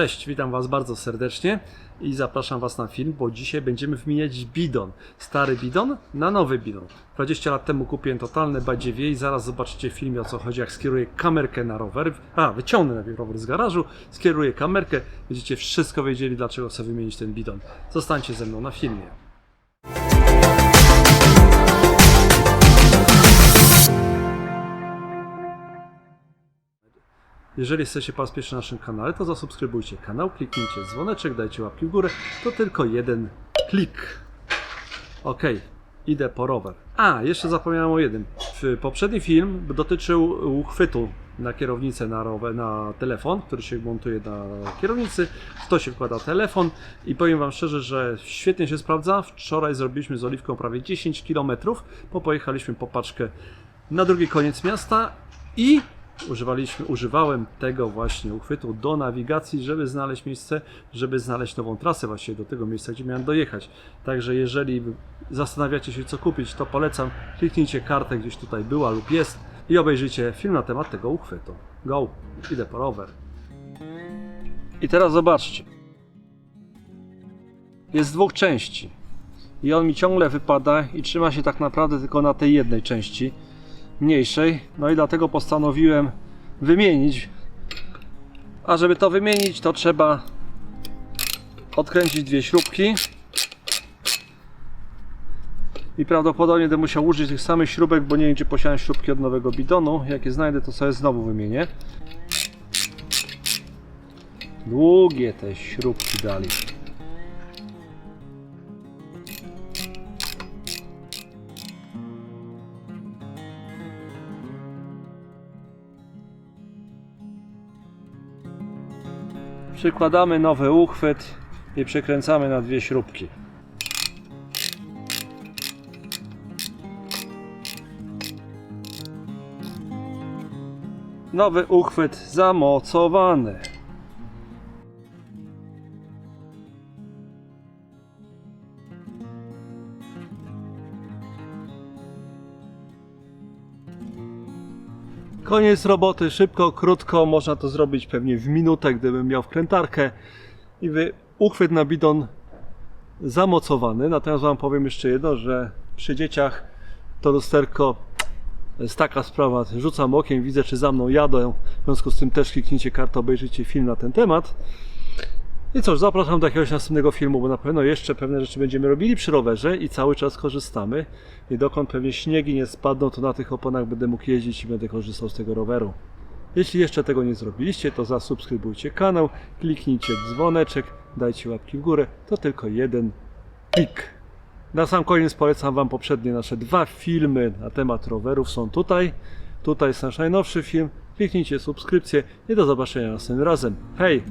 Cześć, witam Was bardzo serdecznie i zapraszam Was na film, bo dzisiaj będziemy wymieniać bidon. Stary bidon na nowy bidon. 20 lat temu kupiłem totalne badziewie i zaraz zobaczycie w filmie o co chodzi, jak skieruję kamerkę na rower. A, wyciągnę najpierw rower z garażu, skieruję kamerkę, będziecie wszystko wiedzieli, dlaczego chcę wymienić ten bidon. Zostańcie ze mną na filmie. Jeżeli jesteście po raz pierwszy na naszym kanale, to zasubskrybujcie kanał, kliknijcie dzwoneczek, dajcie łapki w górę. To tylko jeden klik. Ok, idę po rower. A, jeszcze zapomniałem o jednym. Poprzedni film dotyczył uchwytu na kierownicę na rower, na telefon, który się montuje na kierownicy. W to się wkłada telefon i powiem Wam szczerze, że świetnie się sprawdza. Wczoraj zrobiliśmy z Oliwką prawie 10 km, bo pojechaliśmy po paczkę na drugi koniec miasta i używaliśmy, używałem tego właśnie uchwytu do nawigacji, żeby znaleźć miejsce, żeby znaleźć nową trasę właściwie do tego miejsca, gdzie miałem dojechać. Także jeżeli zastanawiacie się co kupić, to polecam, kliknijcie kartę gdzieś tutaj była lub jest i obejrzyjcie film na temat tego uchwytu. Go! Idę po rower. I teraz zobaczcie. Jest dwóch części. I on mi ciągle wypada i trzyma się tak naprawdę tylko na tej jednej części mniejszej. No i dlatego postanowiłem wymienić. A żeby to wymienić, to trzeba odkręcić dwie śrubki. I prawdopodobnie będę musiał użyć tych samych śrubek, bo nie wiem, czy posiadam śrubki od nowego bidonu. Jak je znajdę, to sobie znowu wymienię. Długie te śrubki dali. Przykładamy nowy uchwyt i przekręcamy na dwie śrubki. Nowy uchwyt zamocowany. Koniec roboty, szybko, krótko, można to zrobić pewnie w minutę, gdybym miał wkrętarkę i wy, uchwyt na bidon zamocowany. Natomiast Wam powiem jeszcze jedno, że przy dzieciach to lusterko jest taka sprawa, rzucam okiem, widzę czy za mną jadą, w związku z tym też kliknijcie kartę, obejrzyjcie film na ten temat. I cóż, zapraszam do jakiegoś następnego filmu, bo na pewno jeszcze pewne rzeczy będziemy robili przy rowerze i cały czas korzystamy. I dokąd pewnie śniegi nie spadną, to na tych oponach będę mógł jeździć i będę korzystał z tego roweru. Jeśli jeszcze tego nie zrobiliście, to zasubskrybujcie kanał, kliknijcie dzwoneczek, dajcie łapki w górę. To tylko jeden klik. Na sam koniec polecam Wam poprzednie nasze dwa filmy na temat rowerów. Są tutaj. Tutaj jest nasz najnowszy film. Kliknijcie subskrypcję i do zobaczenia następnym razem. Hej!